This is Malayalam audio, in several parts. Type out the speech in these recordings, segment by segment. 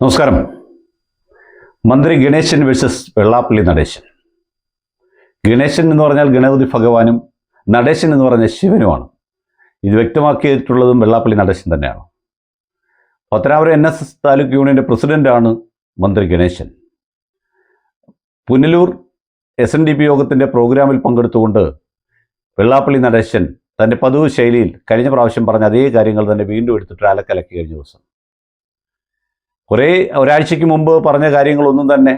നമസ്കാരം. മന്ത്രി ഗണേശൻ വേഴ്സസ് വെള്ളാപ്പള്ളി നടേശൻ. ഗണേശൻ എന്ന് പറഞ്ഞാൽ ഗണപതി ഭഗവാനും നടേശൻ എന്ന് പറഞ്ഞാൽ ശിവനുമാണ്. ഇത് വ്യക്തമാക്കിയിട്ടുള്ളതും വെള്ളാപ്പള്ളി നടേശൻ തന്നെയാണ്. Pathanapuram N S S taluk യൂണിയന്റെ പ്രസിഡന്റാണ് മന്ത്രി Ganesan. Punalur S N D P യോഗത്തിന്റെ പ്രോഗ്രാമിൽ പങ്കെടുത്തുകൊണ്ട് വെള്ളാപ്പള്ളി നടേശൻ തന്റെ പതിവ് ശൈലിയിൽ കഴിഞ്ഞ പ്രാവശ്യം പറഞ്ഞ അതേ കാര്യങ്ങൾ തന്നെ വീണ്ടും എടുത്തിട്ട് അലക്കലക്കി കഴിഞ്ഞ ദിവസം. കുറേ ഒരാഴ്ചയ്ക്ക് മുമ്പ് പറഞ്ഞ കാര്യങ്ങളൊന്നും തന്നെ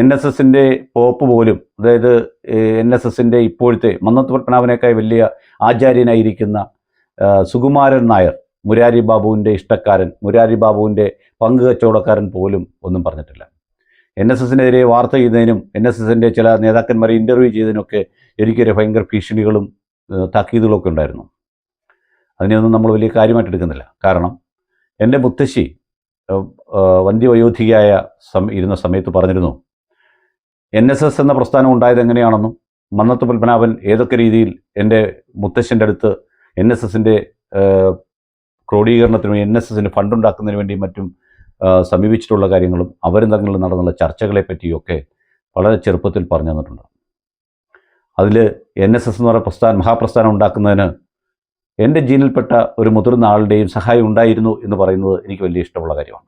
എൻ എസ് എസിന്റെ പോപ്പ് പോലും അതായത് എൻ എസ് എസിന്റെ ഇപ്പോഴത്തെ മന്നത്ത് പത്മനാഭനേക്കാൾ വലിയ ആചാര്യനായിരിക്കുന്ന സുകുമാരൻ നായർ മുരാരി ബാബുവിന്റെ ഇഷ്ടക്കാരൻ മുരാരി ബാബുവിന്റെ പങ്ക് കച്ചവടക്കാരൻ പോലും ഒന്നും പറഞ്ഞിട്ടില്ല. എൻ എസ് എസിനെതിരെ വാർത്ത ചെയ്യുന്നതിനും എൻ എസ് എസിന്റെ ചില നേതാക്കന്മാരെ ഇന്റർവ്യൂ ചെയ്തതിനൊക്കെ എനിക്കൊരു ഭയങ്കര ഭീഷണികളും താക്കീതുകളൊക്കെ ഉണ്ടായിരുന്നു. അതിനെയൊന്നും നമ്മൾ വലിയ കാര്യമായിട്ട് എടുക്കുന്നില്ല കാരണം എന്റെ മുത്തശ്ശി വന്ധ്യവയോധികയായ സം ഇരുന്ന സമയത്ത് പറഞ്ഞിരുന്നു. എൻ എസ് എസ് എന്ന പ്രസ്ഥാനം ഉണ്ടായത് എങ്ങനെയാണെന്നും മന്നത്ത് പത്മനാഭൻ ഏതൊക്കെ രീതിയിൽ എന്റെ മുത്തശ്ശന്റെ അടുത്ത് എൻ എസ് എസിന്റെ ക്രോഡീകരണത്തിന് വേണ്ടി എൻ എസ് എസിന് ഫണ്ടുണ്ടാക്കുന്നതിന് വേണ്ടിയും മറ്റും സമീപിച്ചിട്ടുള്ള കാര്യങ്ങളും അവരും തമ്മിൽ നടന്നുള്ള ചർച്ചകളെ പറ്റിയൊക്കെ വളരെ ചെറുപ്പത്തിൽ പറഞ്ഞു തന്നിട്ടുണ്ട്. അതിൽ എൻ എസ് എസ് എന്ന് പറയുന്ന പ്രസ്ഥാനം മഹാപ്രസ്ഥാനം ഉണ്ടാക്കുന്നതിന് എന്റെ ജീനിൽപ്പെട്ട ഒരു മുതിർന്ന ആളുടെയും സഹായം ഉണ്ടായിരുന്നു എന്ന് പറയുന്നത് എനിക്ക് വലിയ ഇഷ്ടമുള്ള കാര്യമാണ്.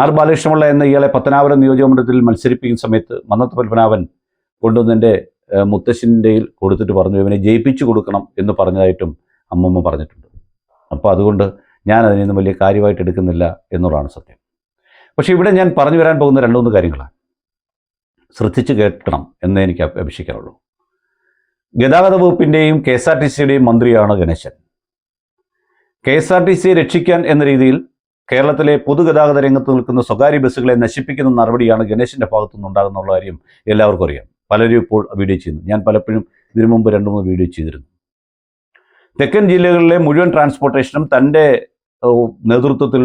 ആർ ബാലകൃഷ്ണപിള്ള എന്ന ഇയാളെ പത്തനാപുരം നിയോജകമണ്ഡലത്തിൽ മത്സരിപ്പിക്കുന്ന സമയത്ത് മന്നത്ത് പത്മനാഭൻ കൊണ്ടുവന്നെന്റെ മുത്തശ്ശിന്റെയിൽ കൊടുത്തിട്ട് പറഞ്ഞു ഇവനെ ജയിപ്പിച്ചു കൊടുക്കണം എന്ന് പറഞ്ഞതായിട്ടും അമ്മമ്മ പറഞ്ഞിട്ടുണ്ട്. അപ്പോൾ അതുകൊണ്ട് ഞാൻ അതിനൊന്നും വലിയ കാര്യമായിട്ട് എടുക്കുന്നില്ല എന്നുള്ളതാണ് സത്യം. പക്ഷേ ഇവിടെ ഞാൻ പറഞ്ഞു വരാൻ പോകുന്ന രണ്ട് മൂന്ന് കാര്യങ്ങളാണ്. ശ്രദ്ധിച്ച് കേൾക്കണം എന്നേ എനിക്ക് അപ് അപേക്ഷിക്കാറുള്ളൂ ഗതാഗത വകുപ്പിന്റെയും കെ എസ് ആർ ടി സിയുടെയും മന്ത്രിയാണ് Ganesan. K S R T സിയെ രക്ഷിക്കാൻ എന്ന രീതിയിൽ കേരളത്തിലെ പൊതുഗതാഗത രംഗത്ത് നിൽക്കുന്ന സ്വകാര്യ ബസ്സുകളെ നശിപ്പിക്കുന്ന നടപടിയാണ് ഗണേശന്റെ ഭാഗത്തു നിന്നുണ്ടാകുന്നുള്ള കാര്യം എല്ലാവർക്കും അറിയാം. പലരും ഇപ്പോൾ വീഡിയോ ചെയ്യുന്നു. ഞാൻ പലപ്പോഴും ഇതിനു മുമ്പ് രണ്ട് മൂന്ന് വീഡിയോ ചെയ്തിരുന്നു. തെക്കൻ ജില്ലകളിലെ മുഴുവൻ ട്രാൻസ്പോർട്ടേഷനും തന്റെ നേതൃത്വത്തിൽ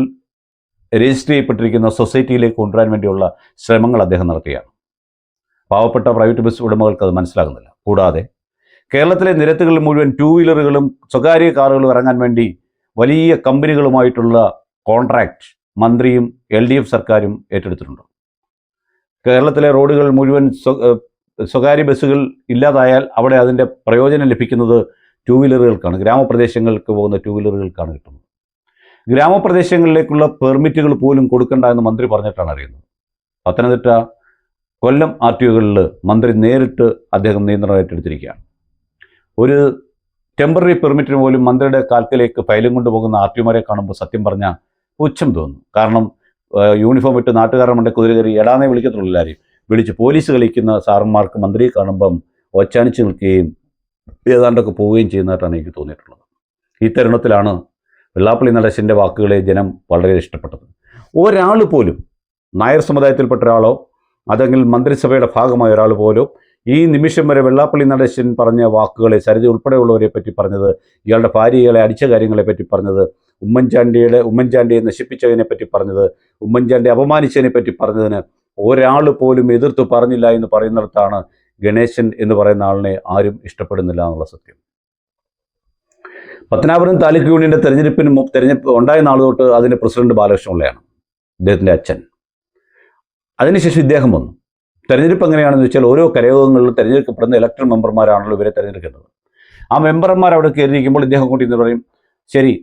രജിസ്റ്റർ ചെയ്യപ്പെട്ടിരിക്കുന്ന സൊസൈറ്റിയിലേക്ക് കൊണ്ടുവരാൻ വേണ്ടിയുള്ള ശ്രമങ്ങൾ അദ്ദേഹം നടത്തുകയാണ് പാവപ്പെട്ട പ്രൈവറ്റ് ബസ് ഉടമകൾക്ക് അത് മനസ്സിലാകുന്നില്ല. കൂടാതെ കേരളത്തിലെ നിരത്തുകളിൽ മുഴുവൻ ടൂ വീലറുകളും സ്വകാര്യ കാറുകളും ഇറങ്ങാൻ വേണ്ടി വലിയ കമ്പനികളുമായിട്ടുള്ള കോൺട്രാക്ട് മന്ത്രിയും എൽ ഡി എഫ് സർക്കാരും ഏറ്റെടുത്തിട്ടുണ്ട്. കേരളത്തിലെ റോഡുകൾ മുഴുവൻ സ്വകാര്യ ബസ്സുകൾ ഇല്ലാതായാൽ അവിടെ അതിന്റെ പ്രയോജനം ലഭിക്കുന്നത് ടൂ വീലറുകൾക്കാണ് ഗ്രാമപ്രദേശങ്ങൾക്ക് പോകുന്ന ടൂ വീലറുകൾക്കാണ് കിട്ടുന്നത്. ഗ്രാമപ്രദേശങ്ങളിലേക്കുള്ള പെർമിറ്റുകൾ പോലും കൊടുക്കണ്ട എന്ന് മന്ത്രി പറഞ്ഞിട്ടാണ് അറിയുന്നത്. പത്തനംതിട്ട കൊല്ലം ആർ ടി ഒകളിൽ മന്ത്രി നേരിട്ട് അദ്ദേഹം നിയന്ത്രണം ഏറ്റെടുത്തിരിക്കുകയാണ്. ഒരു ടെമ്പററി പെർമിറ്റിന് പോലും മന്ത്രിയുടെ കാൽക്കിലേക്ക് ഫയലും കൊണ്ടുപോകുന്ന ആർ ടിമാരെ കാണുമ്പോൾ സത്യം പറഞ്ഞാൽ പുച്ഛം തോന്നും. കാരണം യൂണിഫോം ഇട്ട് നാട്ടുകാരുടെ മണ്ടെ കുതിര കയറി എടാന്നേ വിളിക്കത്തുള്ളൂ എല്ലാവരും. വിളിച്ച് പോലീസ് കളിക്കുന്ന സാറന്മാർക്ക് മന്ത്രിയെ കാണുമ്പം ഒച്ചാനിച്ച് നിൽക്കുകയും ഏതാണ്ടൊക്കെ പോവുകയും ചെയ്യുന്നതായിട്ടാണ് എനിക്ക് തോന്നിയിട്ടുള്ളത്. ഈ തരുണത്തിലാണ് വെള്ളാപ്പള്ളി നടേശന്റെ വാക്കുകളെ ജനം വളരെ ഇഷ്ടപ്പെട്ടത്. ഒരാൾ പോലും നായർ സമുദായത്തിൽപ്പെട്ട ഒരാളോ അതെങ്കിൽ മന്ത്രിസഭയുടെ ഭാഗമായ ഒരാൾ പോലും ഈ നിമിഷം വരെ വെള്ളാപ്പള്ളി നടേശൻ പറഞ്ഞ വാക്കുകളെ സരിത ഉൾപ്പെടെയുള്ളവരെ പറ്റി പറഞ്ഞത് ഇയാളുടെ ഭാര്യകളെ അടിച്ച കാര്യങ്ങളെ പറ്റി പറഞ്ഞത് ഉമ്മൻചാണ്ടിയുടെ ഉമ്മൻചാണ്ടിയെ നശിപ്പിച്ചതിനെ പറ്റി പറഞ്ഞത് ഉമ്മൻചാണ്ടി അപമാനിച്ചതിനെ പറ്റി പറഞ്ഞതിന് ഒരാൾ പോലും എതിർത്ത് പറഞ്ഞില്ല എന്ന് പറയുന്നിടത്താണ് ഗണേശൻ എന്ന് പറയുന്ന ആളിനെ ആരും ഇഷ്ടപ്പെടുന്നില്ല എന്നുള്ള സത്യം. പത്തനാപുരം താലൂക്ക് യൂണിയന്റെ തെരഞ്ഞെടുപ്പിന് തെരഞ്ഞെടുപ്പ് ഉണ്ടായ നാൾ തൊട്ട് അതിന്റെ പ്രസിഡന്റ് ബാലകൃഷ്ണപിള്ളയാണ് അദ്ദേഹത്തിന്റെ അച്ഛൻ. അതിനുശേഷം ഇദ്ദേഹം വന്നു. തെരഞ്ഞെടുപ്പ് എങ്ങനെയാണെന്ന് വെച്ചാൽ ഓരോ കരയോഗങ്ങളിലും തെരഞ്ഞെടുക്കപ്പെടുന്ന ഇലക്ടർ മെമ്പർമാരാണല്ലോ ഇവരെ തെരഞ്ഞെടുക്കേണ്ടത്. ആ മെമ്പർമാർ അവിടെ കയറിയിരിക്കുമ്പോൾ ഇദ്ദേഹം കൂട്ടി എന്ന് പറയും ശരി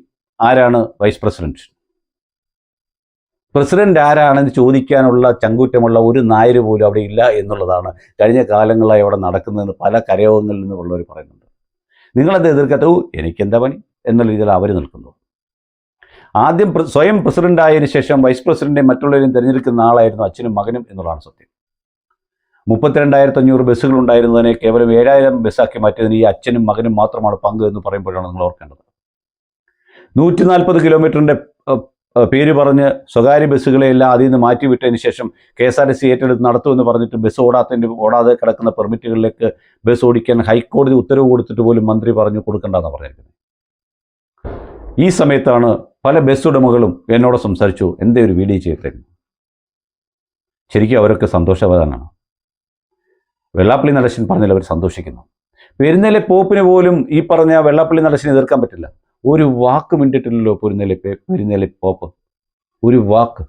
ആരാണ് വൈസ് പ്രസിഡന്റ് പ്രസിഡന്റ് ആരാണെന്ന് ചോദിക്കാനുള്ള ചങ്കൂറ്റമുള്ള ഒരു നായർ പോലും അവിടെ ഇല്ല എന്നുള്ളതാണ് കഴിഞ്ഞ കാലങ്ങളായി അവിടെ നടക്കുന്നതെന്ന് പല കരയോഗങ്ങളിൽ നിന്നുള്ളവർ പറയുന്നുണ്ട്. നിങ്ങളത് എതിർക്കാത്ത എനിക്കെന്താ പണി? എന്നുള്ള രീതിയിൽ അവർ നിൽക്കുന്നു. ആദ്യം സ്വയം പ്രസിഡന്റ് ആയതിനു ശേഷം വൈസ് പ്രസിഡന്റിനെ മറ്റുള്ളവരെയും തിരഞ്ഞെടുക്കുന്ന ആളായിരുന്നു അച്ഛനും മകനും എന്നുള്ളതാണ് സത്യം. മുപ്പത്തിരണ്ടായിരത്തി അഞ്ഞൂറ് ബസ്സുകൾ ഉണ്ടായിരുന്നതിനെ കേവലം ഏഴായിരം ബസ്സാക്കി മാറ്റിയതിന് ഈ അച്ഛനും മകനും മാത്രമാണ് പങ്ക് എന്ന് പറയുമ്പോഴാണ് നിങ്ങൾ ഓർക്കേണ്ടത്. നൂറ്റി നാൽപ്പത് കിലോമീറ്ററിന്റെ പേര് പറഞ്ഞ് സ്വകാര്യ ബസ്സുകളെ എല്ലാം അതിൽ നിന്ന് മാറ്റിവിട്ടതിന് ശേഷം K S R T C ഏറ്റെടുത്ത് നടത്തുമെന്ന് പറഞ്ഞിട്ട് ബസ് ഓടാത്തതിന്റെ ഓടാതെ കിടക്കുന്ന പെർമിറ്റുകളിലേക്ക് ബസ് ഓടിക്കാൻ ഹൈക്കോടതി ഉത്തരവ് കൊടുത്തിട്ട് പോലും മന്ത്രി പറഞ്ഞു കൊടുക്കണ്ടെന്ന് പറഞ്ഞിരിക്കുന്നത്. ഈ സമയത്താണ് പല ബസ് ഉടമകളും എന്നോട് സംസാരിച്ചു എന്തേ ഒരു വീഡിയോ ചെയ്തേക്കുന്നത് ശരിക്കും അവരൊക്കെ സന്തോഷവാനാണ്. വെള്ളാപ്പള്ളി നടേശൻ പറഞ്ഞാൽ അവർ സന്തോഷിക്കുന്നു. പെരുന്നലെ പോപ്പിന് പോലും ഈ പറഞ്ഞ വെള്ളാപ്പള്ളി നടേശനെ എതിർക്കാൻ പറ്റില്ല. ഒരു വാക്ക് മിണ്ടിട്ടില്ലല്ലോ പെരുന്നലെ പെരുന്നേലെ പോപ്പ്. ഒരു വാക്ക്.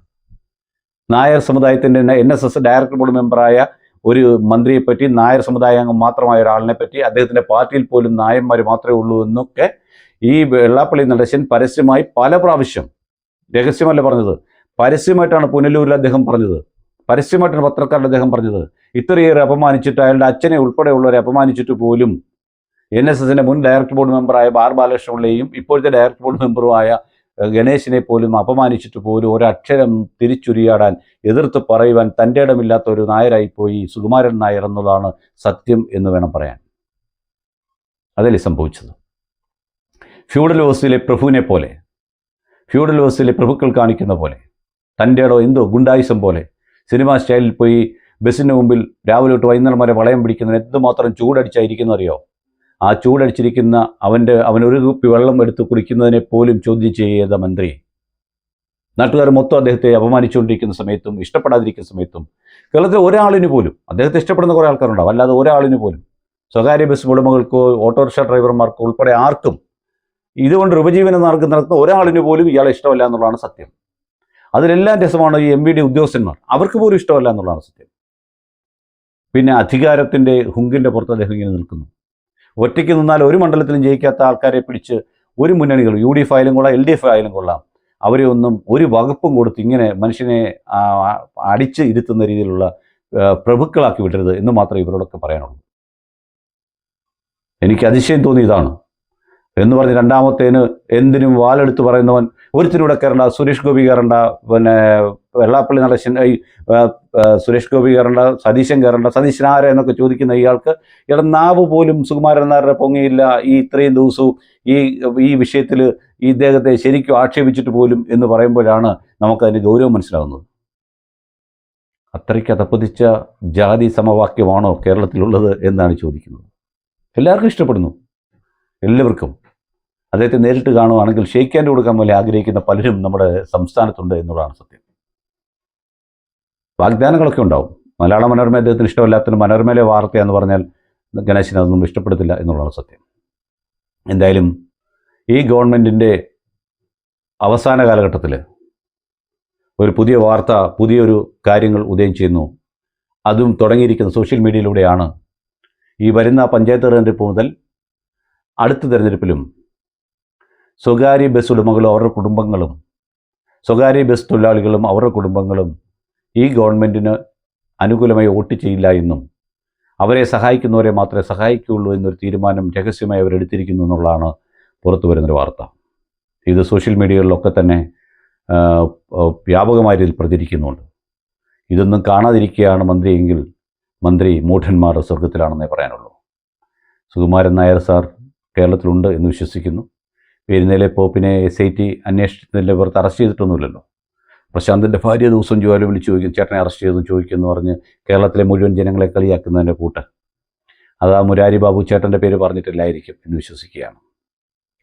നായർ സമുദായത്തിന്റെ N S S director board മെമ്പറായ ഒരു മന്ത്രിയെ പറ്റി നായർ സമുദായ അംഗം മാത്രമായ ഒരാളിനെ പറ്റി അദ്ദേഹത്തിന്റെ പാർട്ടിയിൽ പോലും നായന്മാർ മാത്രമേ ഉള്ളൂ എന്നൊക്കെ ഈ വെള്ളാപ്പള്ളി നടേശൻ പരസ്യമായി പല പ്രാവശ്യം രഹസ്യമല്ല പറഞ്ഞത്. പരസ്യമായിട്ടാണ് പുനലൂരിൽ അദ്ദേഹം പറഞ്ഞത്. പരസ്യമായിട്ടാണ് പത്രക്കാരുടെ അദ്ദേഹം പറഞ്ഞത്. ഇത്രയേറെ അപമാനിച്ചിട്ട് അയാളുടെ അച്ഛനെ ഉൾപ്പെടെയുള്ളവരെ അപമാനിച്ചിട്ട് പോലും എൻ എസ് എസിന്റെ മുൻ ഡയറക്ടർ ബോർഡ് മെമ്പറായ ബാർ ബാലകൃഷ്ണപിള്ളയും ഇപ്പോഴത്തെ ഡയറക്ടർ ബോർഡ് മെമ്പറുമായ ഗണേശിനെ പോലും അപമാനിച്ചിട്ട് പോലും ഒരക്ഷരം തിരിച്ചുരിയാടാൻ എതിർത്ത് പറയുവാൻ തന്റെ ഇടമില്ലാത്ത ഒരു നായരായിപ്പോയി സുകുമാരൻ നായർ എന്നതാണ് സത്യം എന്ന് വേണം പറയാൻ. അതല്ലേ സംഭവിച്ചത്? ഫ്യൂഡൽ വ്യവസ്ഥയിലെ പ്രഭുവിനെ പോലെ ഫ്യൂഡൽ വ്യവസ്ഥയിലെ പ്രഭുക്കൾ കാണിക്കുന്ന പോലെ തന്റെ ഇടോ എന്തോ ഗുണ്ടായുസം പോലെ സിനിമാ സ്റ്റൈലിൽ പോയി ബസ്സിന് മുമ്പിൽ രാവിലെ തൊട്ട് വൈകുന്നേരം വരെ വളയം പിടിക്കുന്നവൻ എന്തുമാത്രം ചൂടടിച്ചായിരിക്കുന്ന അറിയോ ആ ചൂടടിച്ചിരിക്കുന്ന അവന്റെ അവനൊരു കുപ്പി വെള്ളം എടുത്ത് കുടിക്കുന്നതിനെ പോലും ചോദ്യം ചെയ്ത മന്ത്രി. നാട്ടുകാർ മൊത്തം അദ്ദേഹത്തെ അപമാനിച്ചുകൊണ്ടിരിക്കുന്ന സമയത്തും ഇഷ്ടപ്പെടാതിരിക്കുന്ന സമയത്തും കേരളത്തിൽ ഒരാളിന് പോലും അദ്ദേഹത്തെ ഇഷ്ടപ്പെടുന്ന കുറേ ആൾക്കാരുണ്ടാവും. അല്ലാതെ ഒരാളിന് പോലും സ്വകാര്യ ബസ് ഉടമകൾക്കോ ഓട്ടോറിക്ഷ ഡ്രൈവർമാർക്കോ ഉൾപ്പെടെ ആർക്കും ഇതുകൊണ്ട് ഉപജീവന മാർഗം നടത്തുന്ന ഒരാളിന് പോലും ഇയാളെ ഇഷ്ടമല്ല എന്നുള്ളതാണ് സത്യം. അതിലെല്ലാം രസമാണ് ഈ എം വി ഡി ഉദ്യോഗസ്ഥന്മാർ. അവർക്ക് പോലും ഇഷ്ടമല്ല എന്നുള്ളതാണ് സത്യം. പിന്നെ അധികാരത്തിന്റെ ഹുങ്കിന്റെ പുറത്ത് അദ്ദേഹം ഇങ്ങനെ നിൽക്കുന്നു. ഒറ്റയ്ക്ക് നിന്നാൽ ഒരു മണ്ഡലത്തിലും ജയിക്കാത്ത ആൾക്കാരെ പിടിച്ച് ഒരു മുന്നണികൾ യു ഡി എഫ് ആയാലും കൊള്ളാം എൽ ഡി എഫ് ആയാലും കൊള്ളാം. അവരെ ഒന്നും ഒരു വകുപ്പും കൊടുത്ത് ഇങ്ങനെ മനുഷ്യനെ അടിച്ച് ഇരുത്തുന്ന രീതിയിലുള്ള പ്രഭുക്കളാക്കി വിടരുത് എന്ന് മാത്രമേ ഇവരോടൊക്കെ പറയാനുള്ളൂ. എനിക്ക് അതിശയം തോന്നി ഇതാണ്. എന്ന് പറഞ്ഞ് രണ്ടാമത്തേന് എന്തിനും വാലെടുത്ത് പറയുന്നവൻ ഒരുത്തിനൂടെ കയറണ്ട സുരേഷ് ഗോപി കയറണ്ട പിന്നെ വെള്ളാപ്പള്ളി നടശൻ ഈ, സുരേഷ് ഗോപി കയറേണ്ട സതീശൻ കയറേണ്ട സതീശൻ ആരെ എന്നൊക്കെ ചോദിക്കുന്ന ഇയാൾക്ക് ഇയാളുടെ നാവ് പോലും സുകുമാരൻ നായരുടെ പൊങ്ങിയില്ല. ഈ ഇത്രയും ദിവസവും ഈ ഈ വിഷയത്തിൽ ഈ ഇദ്ദേഹത്തെ ശരിക്കും ആക്ഷേപിച്ചിട്ട് പോലും എന്ന് പറയുമ്പോഴാണ് നമുക്കതിന്റെ ഗൗരവം മനസ്സിലാവുന്നത്. അത്രയ്ക്ക് അതപ്പതിച്ച ജാതി സമവാക്യമാണോ കേരളത്തിലുള്ളത് എന്നാണ് ചോദിക്കുന്നത്. എല്ലാവർക്കും ഇഷ്ടപ്പെടുന്നു. എല്ലാവർക്കും. അദ്ദേഹത്തെ നേരിട്ട് കാണുവാണെങ്കിൽ ഷെയ്ക്കാന്റെ കൊടുക്കാൻ പോലെ ആഗ്രഹിക്കുന്ന പലരും നമ്മുടെ സംസ്ഥാനത്തുണ്ട് എന്നുള്ളതാണ് സത്യം. വാഗ്ദാനങ്ങളൊക്കെ ഉണ്ടാവും. മലയാള മനോരമ അദ്ദേഹത്തിന് ഇഷ്ടമല്ലാത്തതിന് മനോരമയിലെ വാർത്ത എന്ന് പറഞ്ഞാൽ ഗണേശന് അതൊന്നും ഇഷ്ടപ്പെടത്തില്ല എന്നുള്ളതാണ് സത്യം. എന്തായാലും ഈ ഗവൺമെന്റിന്റെ അവസാന കാലഘട്ടത്തിൽ ഒരു പുതിയ വാർത്ത പുതിയൊരു കാര്യങ്ങൾ ഉദയം ചെയ്യുന്നു. അതും തുടങ്ങിയിരിക്കുന്ന സോഷ്യൽ മീഡിയയിലൂടെയാണ് ഈ വരുന്ന പഞ്ചായത്ത് തെരഞ്ഞെടുപ്പ് മുതൽ അടുത്ത തെരഞ്ഞെടുപ്പിലും സ്വകാര്യ ബസ് ഉടമകളും അവരുടെ കുടുംബങ്ങളും സ്വകാര്യ ബസ് തൊഴിലാളികളും അവരുടെ കുടുംബങ്ങളും ഈ ഗവൺമെന്റിന് അനുകൂലമായി വോട്ട് ചെയ്യില്ല എന്നും അവരെ സഹായിക്കുന്നവരെ മാത്രമേ സഹായിക്കുകയുള്ളൂ എന്നൊരു തീരുമാനം രഹസ്യമായി അവരെടുത്തിരിക്കുന്നു എന്നുള്ളതാണ് പുറത്തു വരുന്നൊരു വാർത്ത. ഇത് സോഷ്യൽ മീഡിയകളിലൊക്കെ തന്നെ വ്യാപകമായ രീതിയിൽ പ്രചരിക്കുന്നുണ്ട്. ഇതൊന്നും കാണാതിരിക്കുകയാണ് മന്ത്രിയെങ്കിൽ മന്ത്രി മൂഢന്മാർ സ്വർഗത്തിലാണെന്നേ പറയാനുള്ളൂ. സുകുമാരൻ നായർ സാർ കേരളത്തിലുണ്ട് എന്ന് വിശ്വസിക്കുന്നു. പെരുന്നേലെ പോപ്പിനെ എസ് ഐ ടി അന്വേഷിച്ചതിന്റെ പുറത്ത് അറസ്റ്റ് ചെയ്തിട്ടൊന്നുമില്ലല്ലോ. പ്രശാന്തിന്റെ ഭാര്യ ദിവസം ജോലി വിളിച്ച് ചോദിക്കും ചേട്ടനെ അറസ്റ്റ് ചെയ്തു ചോദിക്കുമെന്ന് പറഞ്ഞ് കേരളത്തിലെ മുഴുവൻ ജനങ്ങളെ കളിയാക്കുന്നതിന്റെ കൂട്ട്. അത് ആ മുരാരി ബാബു ചേട്ടന്റെ പേര് പറഞ്ഞിട്ടില്ലായിരിക്കും എന്ന് വിശ്വസിക്കുകയാണ്.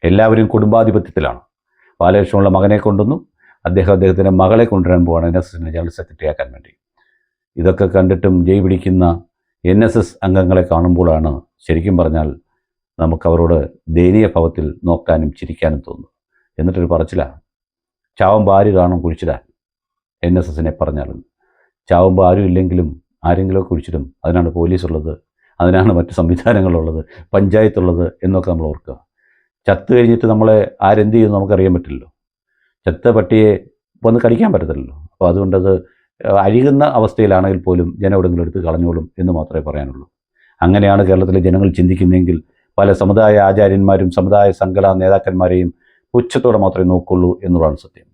എല്ലാവരും കുടുംബാധിപത്യത്തിലാണ്. ബാലകൃഷ്ണനുള്ള മകനെ കൊണ്ടുവന്നു. അദ്ദേഹം അദ്ദേഹത്തിന്റെ മകളെ കൊണ്ടുവരാൻ പോവാണ് എൻ എസ് എസിന്റെ ജനറൽ സെക്രട്ടറി ആക്കാൻ വേണ്ടി. ഇതൊക്കെ കണ്ടിട്ടും ജയ് പിടിക്കുന്ന എൻ എസ് എസ് അംഗങ്ങളെ കാണുമ്പോഴാണ് ശരിക്കും പറഞ്ഞാൽ നമുക്ക് അവരോട് ദയനീയ ഭാവത്തിൽ നോക്കാനും ചിരിക്കാനും തോന്നുന്നു എന്നിട്ടൊരു പറച്ചിലാണ്. ചാവം ഭാര്യ കാണും കുഴിച്ചിടാൻ. എൻ എസ് എസിനെ പറഞ്ഞാലുണ്ട്. ചാവുമ്പോൾ ആരും ഇല്ലെങ്കിലും ആരെങ്കിലുമൊക്കെ കുഴിച്ചിടും. അതിനാണ് പോലീസുള്ളത്. അതിനാണ് മറ്റ് സംവിധാനങ്ങളുള്ളത്. പഞ്ചായത്തുള്ളത് എന്നൊക്കെ നമ്മൾ ഓർക്കുക. ചത്ത് കഴിഞ്ഞിട്ട് നമ്മളെ ആരെന്ത് ചെയ്യുമെന്ന് നമുക്കറിയാൻ പറ്റില്ലല്ലോ. ചത്ത പട്ടിയെ വന്ന് കടിക്കാൻ പറ്റത്തില്ലല്ലോ. അപ്പോൾ അതുകൊണ്ടത് അഴുകുന്ന അവസ്ഥയിലാണെങ്കിൽ പോലും ജനം എവിടെങ്കിലും എടുത്ത് കളഞ്ഞോളും എന്ന് മാത്രമേ പറയാനുള്ളൂ. അങ്ങനെയാണ് കേരളത്തിലെ ജനങ്ങൾ ചിന്തിക്കുന്നതെങ്കിൽ പല സമുദായ ആചാര്യന്മാരും സമുദായ സംഘടനാ നേതാക്കന്മാരെയും പുച്ഛത്തോടെ മാത്രമേ നോക്കുള്ളൂ എന്നുള്ളതാണ് സത്യം.